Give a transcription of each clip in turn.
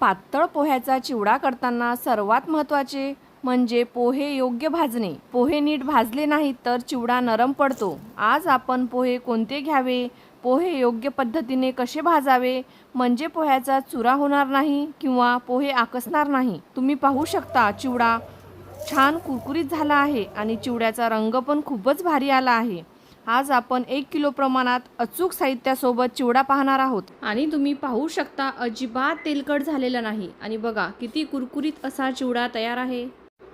पातळ पोह्याचा चिवडा करताना सर्वात महत्त्वाचे म्हणजे पोहे योग्य भाजणे. पोहे नीट भाजले नाहीत तर चिवडा नरम पडतो. आज आपण पोहे कोणते घ्यावे? पोहे योग्य पद्धतीने कसे भाजावे? म्हणजे पोह्याचा चुरा होणार नाही किंवा पोहे आकसणार नाही. तुम्ही पाहू शकता चिवडा छान कुरकुरीत झाला आहे आणि चिवड्याचा रंग पण खूपच भारी आला आहे. आज आपण एक किलो प्रमाणात अचूक साहित्यासोबत चिवडा पाहणार आहोत. आणि तुम्ही पाहू शकता अजिबात तेलकट झालेला नाही. आणि बघा किती कुरकुरीत असा चिवडा तयार आहे.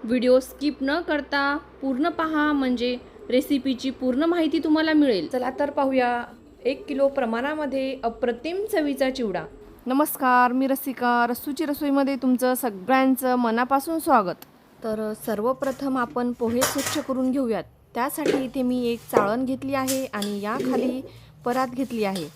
व्हिडिओ स्किप न करता पूर्ण पहा म्हणजे रेसिपीची पूर्ण माहिती तुम्हाला मिळेल. चला तर पाहूया एक किलो प्रमाणामध्ये अप्रतिम चवीचा चिवडा. नमस्कार मी रसिका. रसूची रसोईमध्ये तुमचं सगळ्यांचं मनापासून स्वागत. तर सर्वप्रथम आपण पोहे स्वच्छ करून घेऊयात. त्यासाठी इथे मी एक चाळण घेतली आहे आणि या खाली परात घेतली आहे.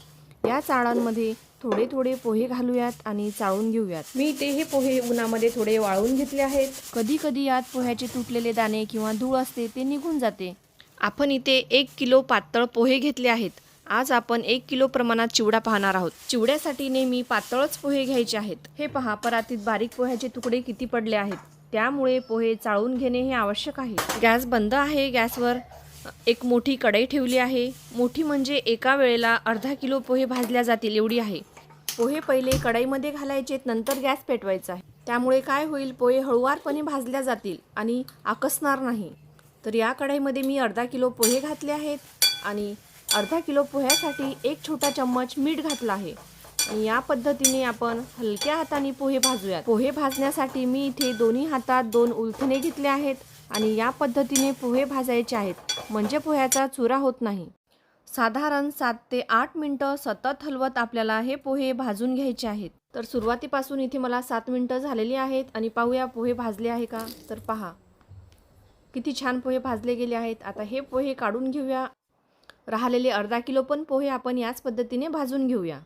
या चाळणमध्ये थोडे थोडे पोहे घालूयात आणि चाळून घेऊयात. मी इथे हे पोहे उन्हामध्ये थोडे वाळून घेतले आहेत. कधी कधी यात पोह्याचे तुटलेले दाणे किंवा धूळ असते ते निघून जाते. आपण इथे एक किलो पातळ पोहे घेतले आहेत. आज आपण एक किलो प्रमाणात चिवडा पाहणार आहोत. चिवड्यासाठी नेहमी पातळच पोहे घ्यायचे आहेत. हे पहा परातीत बारीक पोह्याचे तुकडे किती पडले आहेत. त्यामुळे पोहे चाळून घेणे हे आवश्यक आहे. गॅस बंद आहे गॅसवर. एक मोठी कढई ठेवली आहे. मोठी म्हणजे एका वेळेला अर्धा किलो पोहे भाजल्या जातील एवढी आहे. पोहे पहिले कढईमध्ये घालायचे नंतर गॅस पेटवायचा आहे. त्यामुळे काय होईल पोहे हळुवारपणे भाजल्या जातील आणि आकसणार नाही. तर या कढईमध्ये मी अर्धा किलो पोहे घातले आहेत आणि अर्धा किलो पोह्यासाठी एक छोटा चम्मच मीठ घातला आहे. आणि या पद्धतीने आपण हलक्या हाताने पोहे भाजूयात. पोहे भाजण्यासाठी मी इथे दोन्ही हातात दोन उलथणे घेतले आहेत आणि या पद्धतीने पोहे भाजायचे आहेत. म्हणजे पोह्याचा चुरा होत नाही. साधारण सात ते आठ मिनटं सतत हलवत आपल्याला हे पोहे भाजून घ्यायचे आहेत. तर सुरुवातीपासून इथे मला सात मिनटं झालेली आहेत आणि पाहूया पोहे भाजले आहे का? तर पहा. किती छान पोहे भाजले गेले आहेत. आता हे पोहे काढून घेऊया. राहिलेले अर्धा किलो पण पोहे आपण याच पद्धतीने भाजून घेऊया.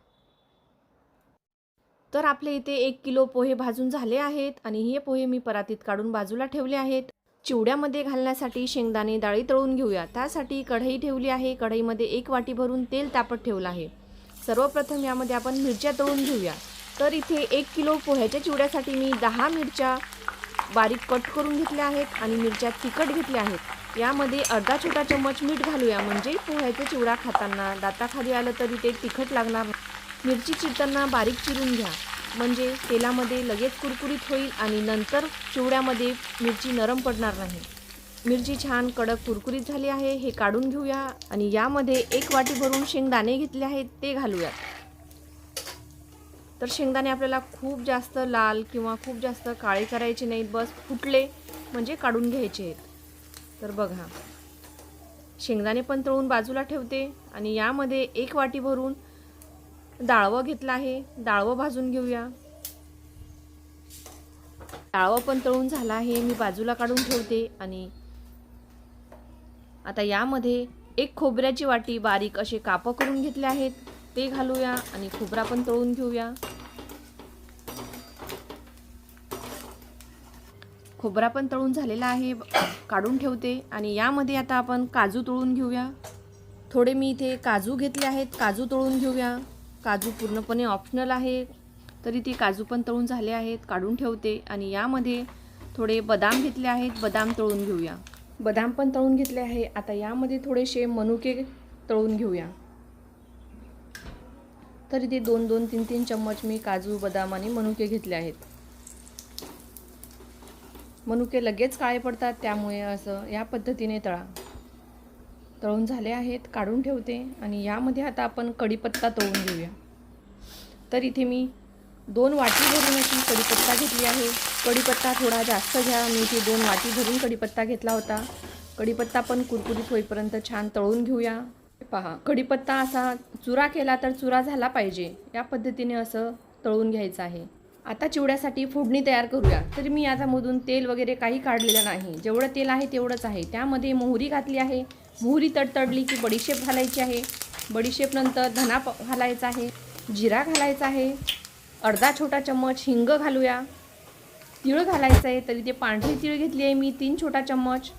तर आपले इथे एक किलो पोहे भाजून झाले आहेत आणि हे पोहे मी परातीत काढून बाजूला ठेवले आहेत. चिवड्यामध्ये घालण्यासाठी शेंगदाणे डाळी तळून घेऊया. त्यासाठी कढई ठेवली आहे. कढईमध्ये एक वाटी भरून तेल तापत ठेवलं आहे. सर्वप्रथम यामध्ये आपण मिरच्या तळून घेऊया. तर इथे एक किलो पोह्याच्या चिवड्यासाठी मी दहा मिरच्या बारीक कट करून घेतल्या आहेत आणि मिरच्या तिखट घेतल्या आहेत. यामध्ये अर्धा छोटा चम्मच मीठ घालूया. म्हणजे पोह्याचा चिवडा खाताना दाताखाली आलं तरी ते तिखट लागणार मिरची चिरताना बारीक चिरून घ्या. म्हणजे तेलामध्ये लगेच कुरकुरीत होईल आणि नंतर चिवड्यामध्ये मिरची नरम पडणार नाही. मिरची छान कडक कुरकुरीत झाली आहे हे काढून घेऊया आणि यामध्ये एक वाटी भरून शेंगदाणे घेतले आहेत ते घालूया तर शेंगदाणे आपल्याला खूप जास्त लाल किंवा खूप जास्त काळे करायचे नाहीत बस फुटले म्हणजे काढून घ्यायचे आहेत. तर बघा. शेंगदाणे पण तळून बाजूला ठेवते आणि यामध्ये एक वाटी भरून डाळवं घेतलं आहे. डाळवं भाजून घेऊया. डाळवं पण तळून झालं आहे. मी बाजूला काढून ठेवते आणि आता यामध्ये एक खोबऱ्याची वाटी बारीक असे कापं करून घेतले आहेत. ते घालूया आणि खोबरा पण तळून घेऊया. खोबरा पण तळून झालेला आहे. काढून ठेवते आणि यामध्ये आता आपण काजू तळून घेऊया. थोडे मी इथे काजू घेतले आहेत. काजू तळून घेऊया. काजू पूर्णपणे ऑप्शनल आहे. तरी ते काजू पण तळून झाले आहेत काढून ठेवते आणि यामध्ये थोडे बदाम घेतले आहेत. बदाम तळून घेऊया. बदाम पण तळून घेतले आहे. आता यामध्ये थोडेसे मनुके तळून घेऊया. तर इथे दोन दोन तीन तीन चम्मच मी काजू बदाम आणि मनुके घेतले आहेत. मनुके लगेच काळे पडतात त्यामुळे असं या पद्धतीने तळा. तळून झाले आहेत काढून ठेवते आणि यामध्ये आता आपण कढीपत्ता तळून घेऊया. तर इथे मी दोन वाटी भरून अशी कढीपत्ता घेतली आहे. कढीपत्ता थोडा जास्त घ्या. मी इथे दोन वाटी भरून कढीपत्ता घेतला होता. कढीपत्ता पण कुरकुरीत होईपर्यंत छान तळून घेऊया. पहा कढीपत्ता असा चुरा केला तर चुरा झाला पाहिजे. या पद्धतीने असं तळून घ्यायचं आहे. आता चिवड्यासाठी फोडणी तयार करूया. तर मी याच्यामधून तेल वगैरे काही काढलेलं नाही. जेवढं तेल आहे तेवढंच आहे. त्यामध्ये मोहरी घातली आहे. मोहरी तडतडली की बडीशेप घालायची आहे. बडीशेपनंतर धना प घालायचा आहे. जिरा घालायचा आहे. अर्धा छोटा चम्मच हिंग घालूया. तिळ घालायचं आहे तरी ते पांढरी तिळ घेतली आहे मी तीन छोटा चम्मच.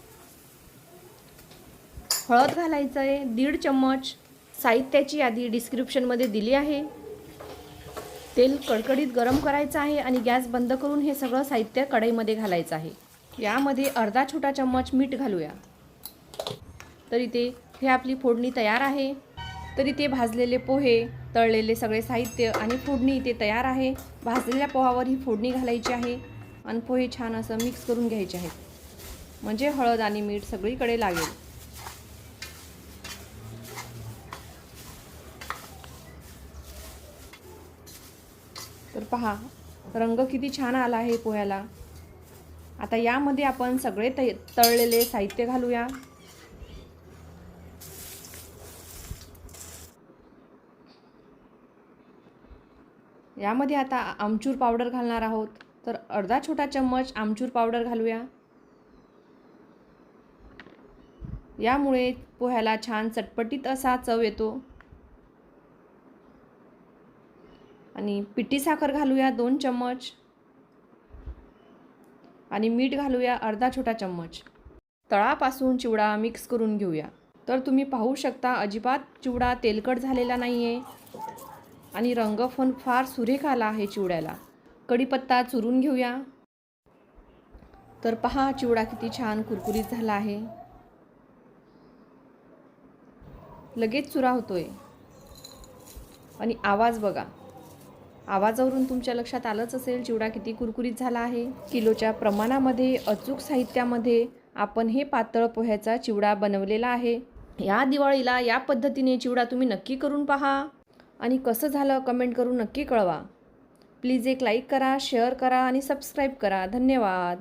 हळद घालायचं आहे दीड चम्मच. साहित्याची यादी डिस्क्रिप्शनमध्ये दिली आहे. तेल कडकडीत गरम करायचं आहे आणि गॅस बंद करून हे सगळं साहित्य कढईमध्ये घालायचं आहे. यामध्ये अर्धा छोटा चम्मच मीठ घालूया. तर इथे हे आपली फोडणी तयार आहे. तर इथे भाजलेले पोहे तळलेले सगळे साहित्य आणि फोडणी इथे तयार आहे. भाजलेल्या पोहावर ही फोडणी घालायची आहे आणि पोहे छान असं मिक्स करून घ्यायचे आहेत. म्हणजे हळद आणि मीठ सगळीकडे लागेल. तर पहा रंग किती छान आला आहे पोह्याला. आता यामध्ये आपण सगळे त तळलेले साहित्य घालूया. यामध्ये आता आमचूर पावडर घालणार आहोत. तर अर्धा छोटा चम्मच आमचूर पावडर घालूया. यामुळे पोह्याला छान चटपटीत असा चव येतो. आणि पिठी साखर घालूया दोन चम्मच. आणि मीठ घालूया अर्धा छोटा चम्मच. तळापासून चिवडा मिक्स करून घेऊया. तर तुम्ही पाहू शकता अजिबात चिवडा तेलकट झालेला नाही आहे आणि रंग पण फार सुरेख आला आहे चिवड्याला. कढीपत्ता चुरून घेऊया. तर पहा चिवडा किती छान कुरकुरीत झाला आहे. लगेच चुरा होतोय. आणि आवाज बघा. आवाजावरून तुमच्या लक्षात आलंच असेल चिवडा किती कुरकुरीत झाला आहे. किलोच्या प्रमाणामध्ये अचूक साहित्यामध्ये आपण हे पातळ पोह्याचा चिवडा बनवलेला आहे. या दिवाळीला या पद्धतीने चिवडा तुम्ही नक्की करून पहा. आणि कसं झालं कमेंट करून नक्की कळवा. प्लीज एक लाईक करा शेअर करा आणि सबस्क्राईब करा. धन्यवाद.